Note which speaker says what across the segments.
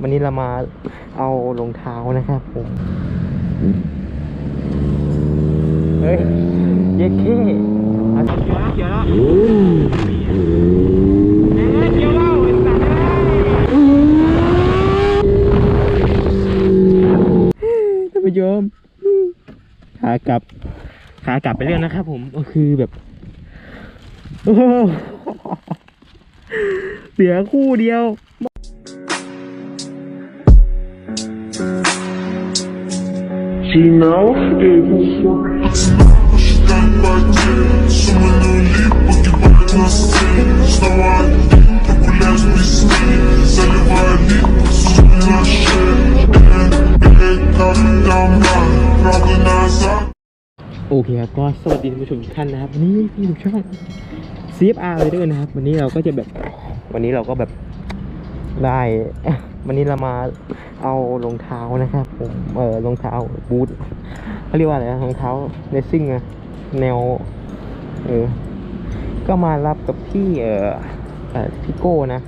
Speaker 1: วันนี้เรามาเอารองเท้านะครับผมเฮ้ยเย็ดเค้อ่
Speaker 2: เกี่ยวแล้วเกี่ยวแล้วเอ๊ะเกี่ยวแล้ว
Speaker 1: ท่านผู้ชมขากลับขากลับไปเรื่องนะครับผมก็คือแบบเหลือคู่เดียว
Speaker 3: Final Probably
Speaker 1: โอเคครับก็สวัสดีท่านผู้ชมทุกท่านนะครับวันนี้พี่ทุกช่อง CFR เลยด้วยนะครับ วันนี้เราก็จะแบบวันนี้เราก็แบบ ได้วันนี้เรามาเอารองเท้านะครับผมเออรองเท้าบูทเขาเรียกว่าอะไรรองเท้าเลสซิ่งอะแนวเออก็มารับกับพี่เออเอพี่โก้นะ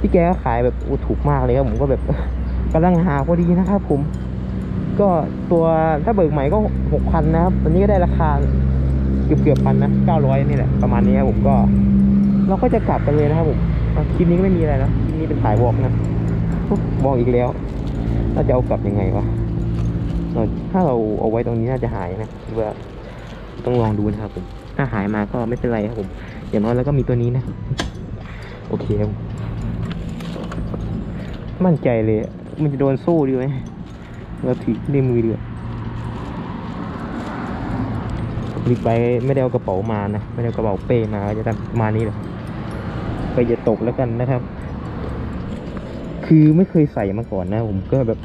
Speaker 1: พี่แกก็ขายแบบถูกมากเลยครับผมก็แบบกำลังหาพอดีนะครับผม ก็ตัวถ้าเบิกใหม่ก็หกพันนะครับวันนี้ก็ได้ราคาเกือบเกือบพันนะเก้าร้อยนี่แหละประมาณนี้ครับผมก็ เราก็จะกลับกันเลยนะครับผมคลิปนี้ก็ไม่มีอะไรนะคลิปนี้เป็นถ่ายวอล์กนะวอล์กอีกแล้วเราจะเอากลับยังไงวะเราถ้าเราเอาไว้ตรงนี้น่าจะหายนะคิดว่าต้องลองดูนะครับผมถ้าหายมาก็ไม่เป็นไรครับผมอย่างน้อยแล้วก็มีตัวนี้นะ โอเคครับมั่นใจเลย มันจะโดนสู้ดีไหมเราถือในมือดียวบิ๊กไบค์ไม่ได้เอากระเป๋ามานะ ไม่ได้เอากระเป๋าเป้มาจะทำมานี้เลย ไปอย่าตกแล้วกันนะครับ คือไม่เคยใส่มาก่อนนะ ผมก็แบบ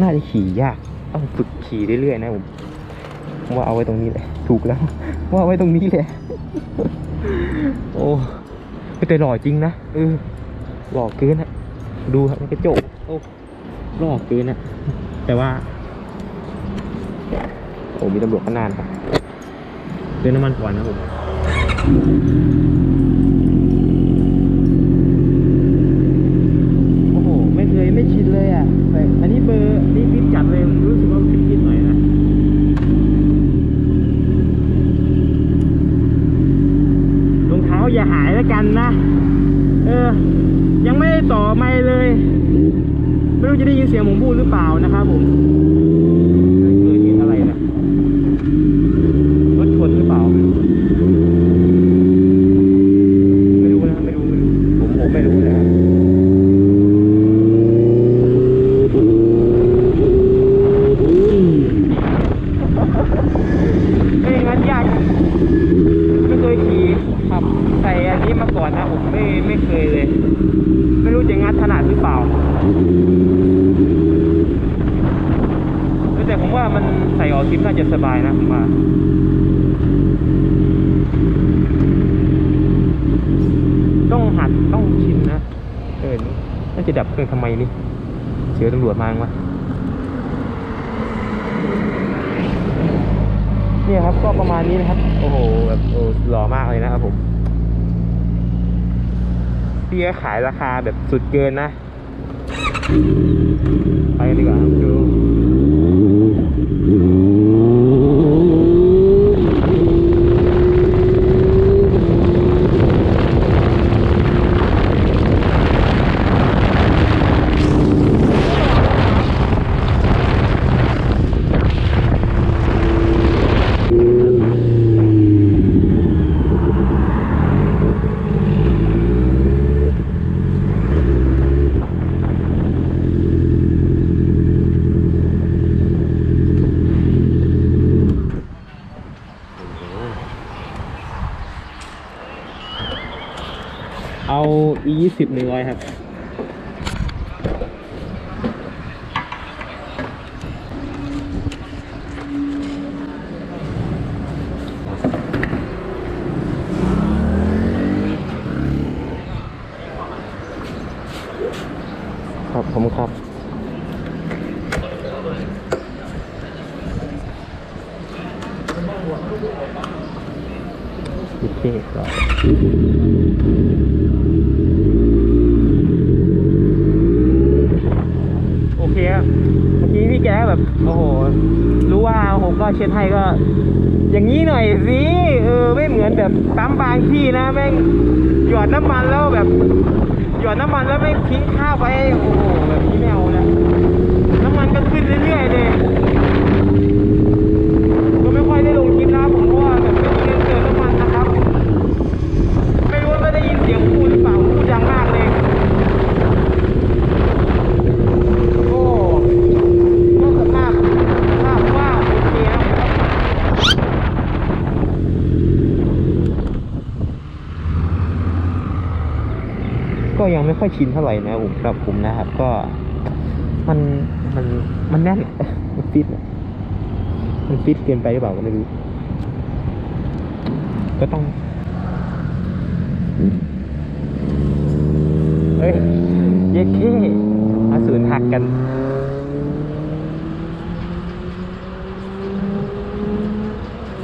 Speaker 1: น่าจะขี่ยากต้องฝึกขี่เรื่อยๆนะผมว่าเอาไว้ตรงนี้แหละ ถูกแล้ว ว่าเอาไว้ตรงนี้แหละ โอ้แต่หล่อจริงนะเออหล่อเกินอะดูครับมันกระจกโอ้รอเกินนะแต่ว่า โอ้มีตำรวจข้างหน้านครับเติมน้ำมันก่อนนะผมโอ้โห ไม่เคยไม่ชินเลยอะแต่อันนี้เบอร์นี่ฟิตจัดเลยรู้สึกว่าฟิตฟิตหน่อยนะ รองเท้าอย่าหายแล้วกันนะ เออ ยัง ไม่เลย ไม่รู้จะได้ยินเสียงผมพูดหรือเปล่านะครับผมเกิดเหตุอะไรนะรถชนหรือเปล่าไม่รู้นะไม่รู้ไม่รู้ผมผมไม่รู้นะครับไม่งั้นยาก ไม่เคยขี่ขับใส่อันนี้มาก่อนนะผมไม่ไม่เคยเลย ไม่รู้จะงัดถนัดหรือเปล่า แต่ผมว่ามันใส่ออกทริปน่าจะสบายนะผมว่า ต้องหัดต้องชินนะเออน่าจะ ดับเครื่องทำไมนี่ เสียตำรวจมามั้งวะเนี่ยครับก็ประมาณนี้นะครับ โอ้โหแบบโอ้หล่อมากเลยนะครับผมพี่ก็ขายราคาแบบสุดเกินนะ ไปกันดีกว่าครับดูเอา e ยี่สิบหนึ่งร้อยครับครับผมครับโอเคครับ ซ็ตให้ก็ อย่างนี้หน่อยสิเออไม่เหมือนแบบปั๊มบางที่นะแม่งหยอดน้ำมันแล้วแบบ หยอดน้ำมันแล้วไม่ทิ้งข้าวไปโอ้โหแบบนี้ไม่เอานะน้ำมันก็ขึ้นเรื่อยๆเลยก็ไม่ค่อยได้ลงคลิปนะผมเพราะว่าแบบไม่มีเงินเติมน้ำมันนะครับ ไม่รู้ว่าไม่ได้ยินเสียงพูดหรือเปล่าพูดดังมากเลย โอ้ก็สภาพสภาพว่าโอเคนะครับก็ยังไม่ค่ อยชินเท่าไหร่นะผมสำหรับผมนะครับ ก็มันมันมันแน่นมันฟิตมันฟิตเกินไปหรือเปล่าก็ไม่รู้ ก็ต้องเฮ้ยเย็ดเค้มาสูนหักกัน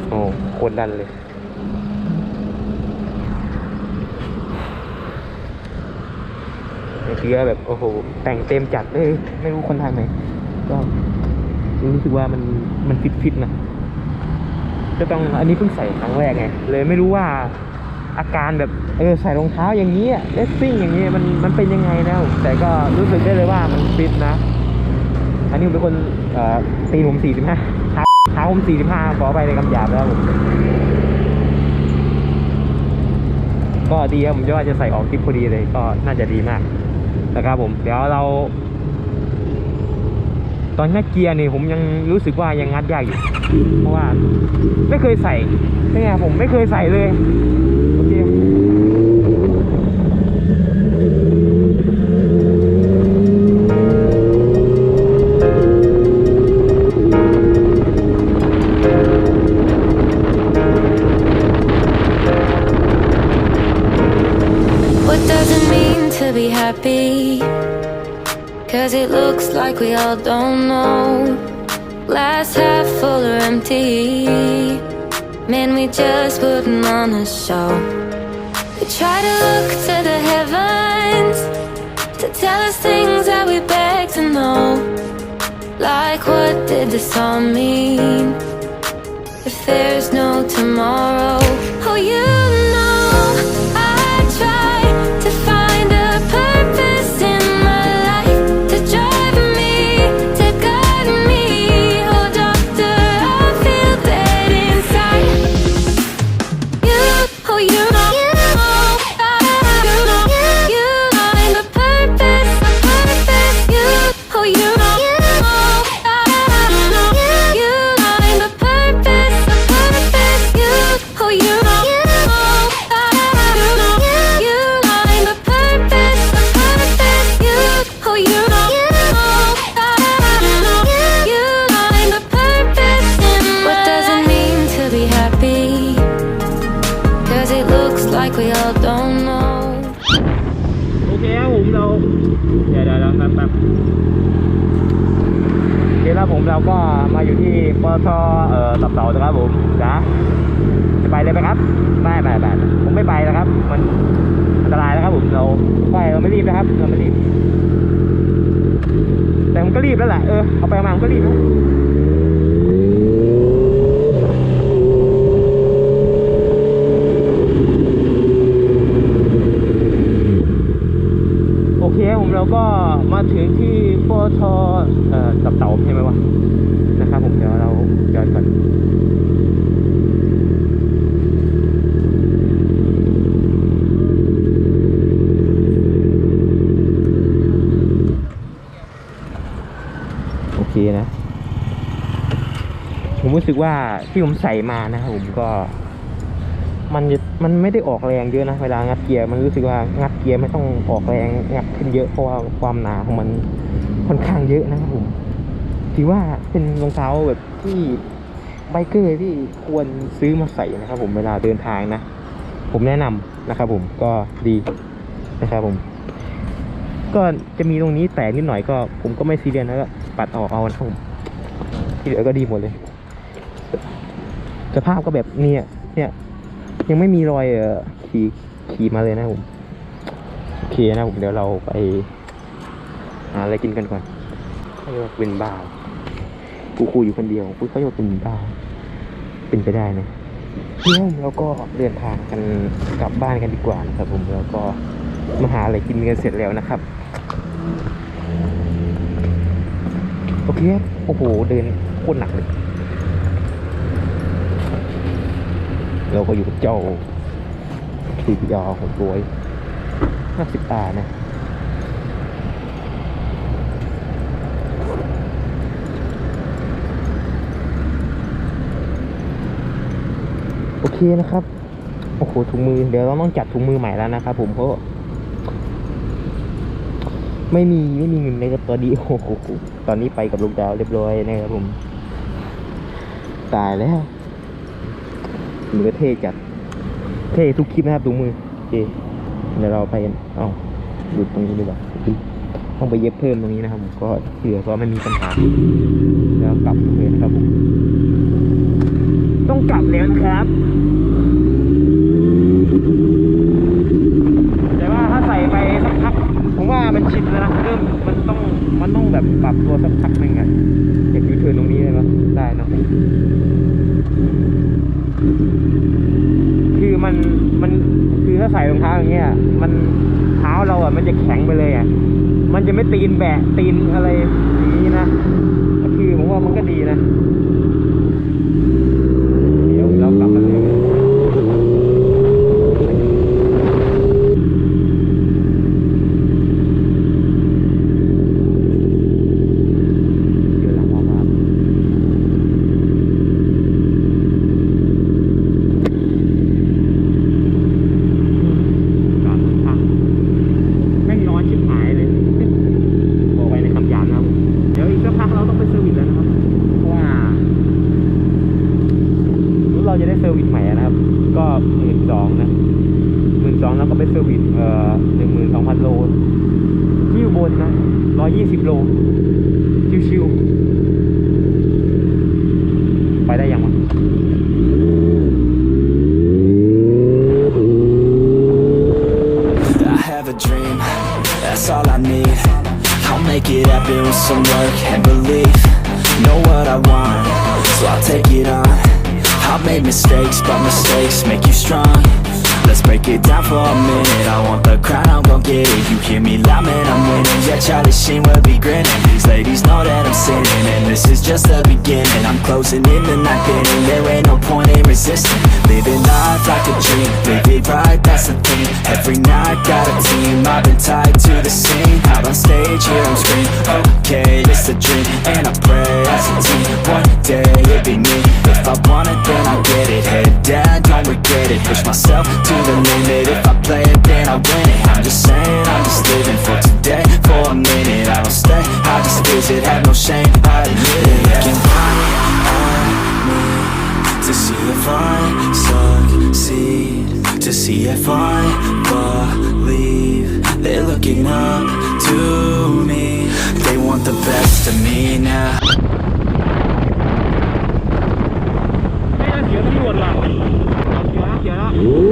Speaker 1: โอ้โคนดันเลย เกลือแบบโอ้โห แต่งเต็มจัดเลยไม่รู้คนไทยไหมก็รู้สึกว่ามันมันฟิตฟิตนะก็ต้องอันนี้เพิ่งใส่ครั้งแรกไงเลยไม่รู้ว่าอาการแบบเออใส่รองเท้าอย่างนี้เลสซิ่งอย่างนี้มันมันเป็นยังไงนะแต่ก็รู้สึกได้เลยว่ามันฟิตนะ อันนี้ผมเป็นคนตีนผมสี่สิบห้าเท้าท้าผมสี่สิบห้าขอไปในคำหยาบแล้วผมก็ดีครับผมจะว่าจะใส่ออกคลิปพอดีเลยก็น่าจะดีมาก นะครับผมเดี๋ยวเรา ตอนงัดเกียร์นี่ผมยังรู้สึกว่ายังงัดยากอยู่ เพราะว่า ไม่เคยใส่นี่ไงผมไม่เคยใส่เลยโอเค
Speaker 4: be happy? Cause it looks like we all don't know. Glass half full or empty. Man, we just putting on a show. We try to look to the heavens to tell us things that we beg to know. Like, what did this all mean? If there's no tomorrow, oh, you
Speaker 1: เราเดี๋ยวเดี๋ยวเดี๋ยวแป๊บแป๊บโอเคแล้วผมเราก็มาอยู่ที่ปตทเอ่อตับเต่านะครับผมจ้าจะไปเลยไหมครับไม่ไม่ไม่ผมไม่ไปแล้วครับ มันอันตรายนะครับผมเราไม่เราไม่รีบนะครับ เราไม่รีบ แต่ผมก็รีบแล้วแหละเออเอาไปมาผมก็รีบนะ เคผมเราก็มาถึงที่ปตทเอ่อตับเต่าใช่ไหมวะนะครับผมเดี๋ยวเราย้อนก่อนโอเคนะ ผมรู้สึกว่าที่ผมใส่มานะครับผมก็มันมันไม่ได้ออกแรงเยอะนะเวลางัดเกียร์มันรู้สึกว่างัดเกียร์ไม่ต้องออกแรงงัด ขึ้นเยอะเพราะว่าความหนาของมันค่อนข้างเยอะนะครับผมถือว่าเป็นรองเท้าแบบที่ไบเกอร์ที่ควรซื้อมาใส่นะครับ ผมเวลาเดินทางนะ ผมแนะนำนะครับ ผมก็ดีนะครับผม ก็จะมีตรงนี้แตกนิดหน่อยก็ ผมก็ไม่ซีเรียสนะก็ปัดออกเอานะครับผมที่เหลือก็ดีหมดเลย สภาพก็แบบเนี่ยเนี่ยยังไม่มีรอยเออขี่ขี่มาเลยนะผม เคนะผมเดี๋ยวเราไปหาอะไรกินกันก่อนเขาเรียกว่าเป็นบ้าวกูคุยอยู่คนเดียวกูเขาเรียกเป็นบ้าวเป็นไปได้นะเพื่อนเราก็เดินทางกันกลับบ้านกันดีกว่านะครับผมแล้วก็มาหาอะไรกินกันเสร็จแล้วนะครับโอเคโอ้โหเดินโคตรหนักเลยเราก็อยู่กับเจ้า TPR ของตัว ห้าสิบตาเนะโอเคนะครับ โอ้โหถุงมือ เดี๋ยวเราต้องจัดถุงมือใหม่แล้วนะครับผมเพราะ ไม่มีไม่มีเงินในกับตัวดีโอ้โหตอนนี้ไปกับลูกดาวเรียบร้อยนะครับผม ตายแล้วมือเท่จัด เท่ทุกคลิปนะครับถุงมือโอเค เดี๋ยวเราไปเอ้าหยุดตรงนี้ดีกว่าต้องไปเย็บเพิ่มตรงนี้นะครับผมก็เผื่อก็ไม่มีปัญหาแล้วกลับเลยนะครับผมต้องกลับแล้วนะครับแต่ว่าถ้าใส่ไปสักพักผมว่ามันชินแล้วนะเริ่มมันต้องมันต้องแบบปรับตัวสักพักหนึ่งอะอยากยูเทิร์นตรงนี้ได้ไหมได้นะ มันคือถ้าใส่รองเท้าอย่างเงี้ย มันเท้าเราอะมันจะแข็งไปเลยอะ มันจะไม่ตีนแบะตีนอะไรอย่างนี้นะ คือผมว่ามันก็ดีนะ เดี๋ยวเรากลับมาเลยเดี๋ยวหลังว่ามาก่อนพักแม่งร้อนชิบหายเลย บอกไว้ในคำหยาบนะครับ เดี๋ยวอีกสักพักเราต้องไปเซอร์วิสแล้วนะครับ เพราะว่า รถเราจะได้เซอร์วิสใหม่อะนะครับ ก็หมื่นสองนะหมื่นสองแล้ว ก็ไปเซอร์วิสเอ่อหนึ่งหมื่นสองพันโลที่อยู่บนนะร้อยยี่สิบโล ชิวๆ ไปได้ยังวะ
Speaker 5: I've made mistakes, but mistakes make you strong. Let's break it down for a minute. I want the crown, I'm gon' get it. You hear me loud, man, I'm winning. Yeah, Charlie Sheen will be grinning. These ladies know that I'm sinning And this is just the beginning. I'm closing in the night inning There ain't no point in resisting Living life like a dream. It right, that's the thing. Every night, got a team. I've been tied to the scene. Out on stage, here on screen, Okay, it's a dream. And I pray as a team One day, it'll be me. If I want it, then I'll get it. Head down, don't regret it. Push myself to the limit. If I play it, then I win it. I'm just saying, I'm just living for today. For a minute, I don't stay. I just visit, have no shame see if I believe They're looking up to me. They want the best of me now.
Speaker 2: ไ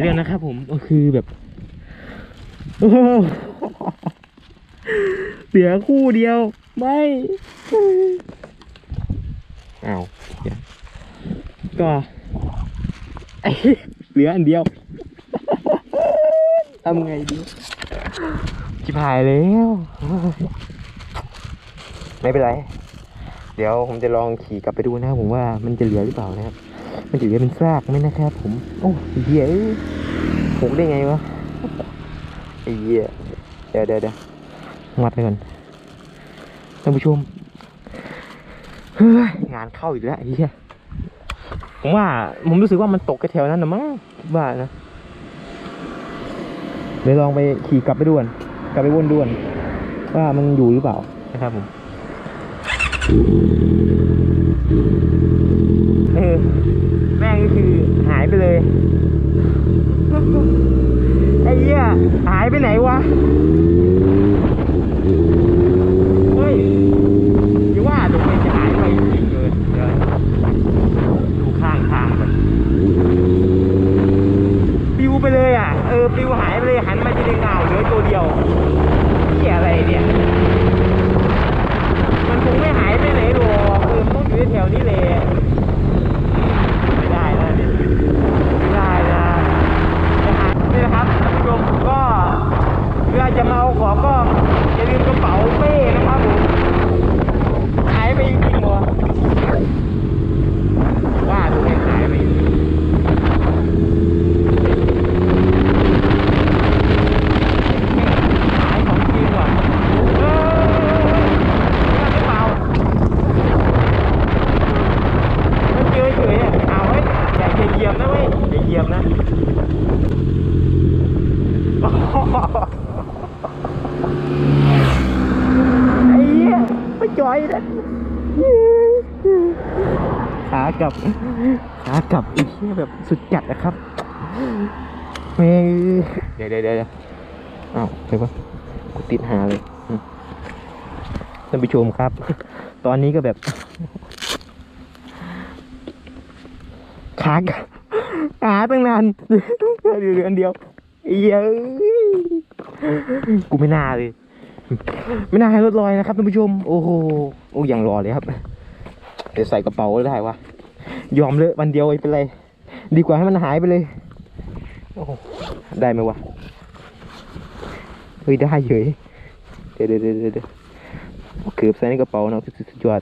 Speaker 1: เรื่องนะครับผมก็คือแบบโอ้เหลือคู่เดียว ไม่เอาก็เหลืออันเดียวทำไงดีชิบหายแล้ว ไม่เป็นไร เดี๋ยวผมจะลองขี่กลับไปดูนะครับผมว่ามันจะเหลือหรือเปล่านะครับ มันจะเหลือเป็นซากไหมนะครับผมโอ้ไอ้เหี้ยหกได้ไงวะไอ้เหี้ยเดี๋ยวเดี๋ยวเดี๋ยวงัดไปก่อนท่านผู้ชมเฮ้ยงานเข้าอีกแล้วไอ้เหี้ยผมว่าผมรู้สึกว่ามันตกกระแถวนั้นนะมั้งว่านะเดี๋ยวลองไปขี่กลับไปด่วน กลับไปวนด่วน ว่ามันอยู่หรือเปล่านะครับผมเออ แม่งก็คือหายไปเลย ไอ้เหี้ยหายไปไหนวะ เฮ้ยอย่าว่าตรงนี้จะหายไปจริงๆเลยเดี๋ยวดูข้างทางก่อนปิวไปเลยอะ เออปิวหายไปเลยหันมาจะได้เงาเหลือตัวเดียวเหี้ยอะไรเนี่ย มันคงไม่หายไปไหนหรอกเออมันต้องอยู่แถวนี้แหละไม่ได้นะเนี่ยไม่ได้นะนะครับนี่นะครับท่านผู้ชมก็เวลาจะมาเอาของก็อย่าลืมกระเป๋าเป้นะครับผมหายไปจริงๆเหรอว่าตัวเองหายไปจริงหายของจริงว่ะเออไม่ได้เปล่า มันเจอเฉยอะเอาไว้อย่าเหยียบนะเว้ยอย่าเหยียบนะ ไอ้เหี้ยไม่จ่อยนะขากลับขากลับอ้เหี้ยแบบสุดจัดนะครับเฮ้ยเดี๋ยวเดี๋ยวเดี๋ยวอ้าวเดี๋ยวก่อนกูติดหาเลยท่านผู้ชมครับ ตอนนี้ก็แบบขาหาตั้งนานเหลือนเดียวเยเอ้กูไม่น่าเลย ไม่น่าให้รถลอยนะครับท่านผู้ชม โอ้โห โอ้ยังรอเลยครับ เดี๋ยวใส่กระเป๋าได้วะ ยอมเลยวันเดียวไม่เป็นไรดีกว่าให้มันหายไปเลยโอ้โหได้ไหมวะเฮ้ยได้เฉยเดี๋ยวเดี๋ยวเดี๋ยวเดี๋ยวเอาเกือบใส่ในกระเป๋าเนาะสุดยอด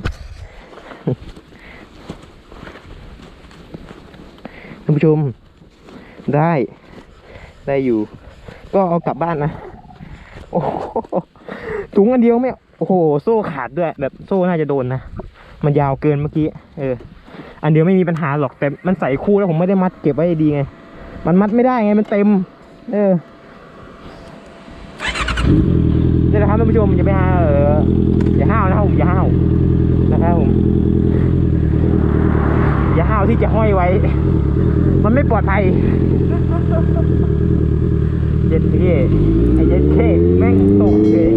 Speaker 1: ท่านผู้ชม ได้ได้อยู่ ก็เอากลับบ้านนะโอ้โหถุงอันเดียวไม่โอ้โห โซ่ขาดด้วย แบบโซ่น่าจะโดนนะ มันยาวเกินเมื่อกี้ เออ อันเดียวไม่มีปัญหาหรอกแต่มันใส่คู่แล้วผมไม่ได้มัดเก็บไว้ดีไง มันมัดไม่ได้ไงมันเต็ม เออนี่แหละครับท่านผู้ชมอย่าไปหาเอออย่าห้าวนะครับผมอย่าห้าวนะครับผมอย่าห้าวที่จะห้อยไว้ มันไม่ปลอดภัยเจ็ดเท่ไอ้เจ็ดเท่แม่งตกเลย